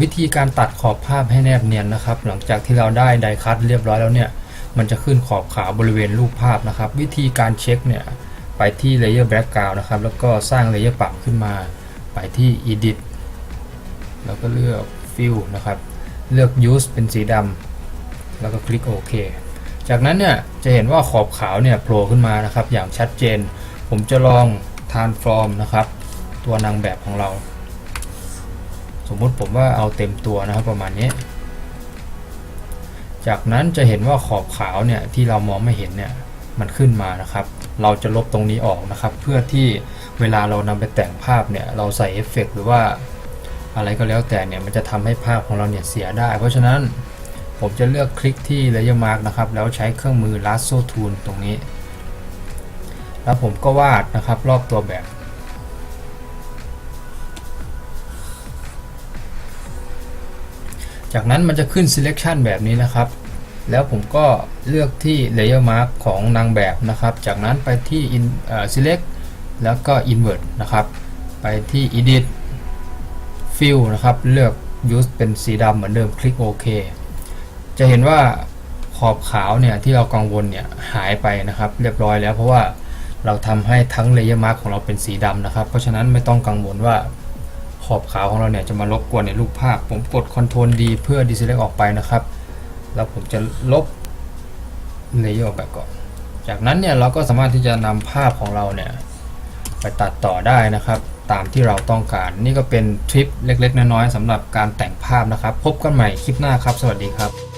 วิธีการตัดขอบภาพให้แนบเนียนนะครับ หลังจากที่เราได้ไดคัตเรียบร้อยแล้วเนี่ย มันจะขึ้นขอบขาวบริเวณรูปภาพนะครับ วิธีการเช็คเนี่ยไปที่ Layer Background นะครับ แล้วก็สร้าง Layer ปรับขึ้นมา ไปที่ Edit แล้วก็เลือก Fill นะครับ เลือก Use เป็นสีดำแล้วก็คลิกโอเคจากนั้นเนี่ยจะเห็นว่าขอบขาวเนี่ยโผล่ขึ้นมานะครับ อย่างชัดเจน ผมจะลอง Transform นะครับ ตัวนางแบบของเรา สมมุติผมว่าเอาเต็มตัวนะครับประมาณนี้ จากนั้นจะเห็นว่าขอบขาวเนี่ยที่เรามองไม่เห็นเนี่ยมันขึ้นมานะครับ เราจะลบตรงนี้ออกนะครับ เพื่อที่เวลาเรานำไปแต่งภาพเนี่ยเราใส่เอฟเฟกต์หรือว่าอะไรก็แล้วแต่เนี่ยมันจะทำให้ภาพของเราเนี่ยเสียได้ เพราะฉะนั้นผมจะเลือกคลิกที่ Layer Mark นะครับ แล้วใช้เครื่องมือ Lasso Tool ตรงนี้ แล้วผมก็วาดนะครับรอบตัวแบบ จากนั้นมันจะขึ้น selection แบบนี้นะครับ แล้วผมก็เลือกที่ layer mark ของนางแบบนะครับ จากนั้นไปที่ in, select แล้วก็ invert นะครับ ไปที่ edit fill นะครับ เลือก use เป็นสีดำเหมือนเดิมคลิกโอเคจะเห็นว่าขอบขาวเนี่ยที่เรากังวลเนี่ยหายไปนะครับ เรียบร้อยแล้วเพราะว่าเราทำให้ทั้ง layer mark ของเราเป็นสีดำนะครับ เพราะฉะนั้นไม่ต้องกังวลว่า ขอบขาวของเราเนี่ยจะมารบกวนในรูปภาพ ผมกด Ctrl D เพื่อ deselect ออกไปนะครับ แล้วผมจะลบเลเยอร์ออกไปก่อน จากนั้นเนี่ยเราก็สามารถที่จะนำภาพของเราเนี่ยไปตัดต่อได้นะครับ ตามที่เราต้องการ นี่ก็เป็นทริปเล็ก ๆ น้อยๆสำหรับการแต่งภาพนะครับ พบกันใหม่คลิปหน้าครับ สวัสดีครับ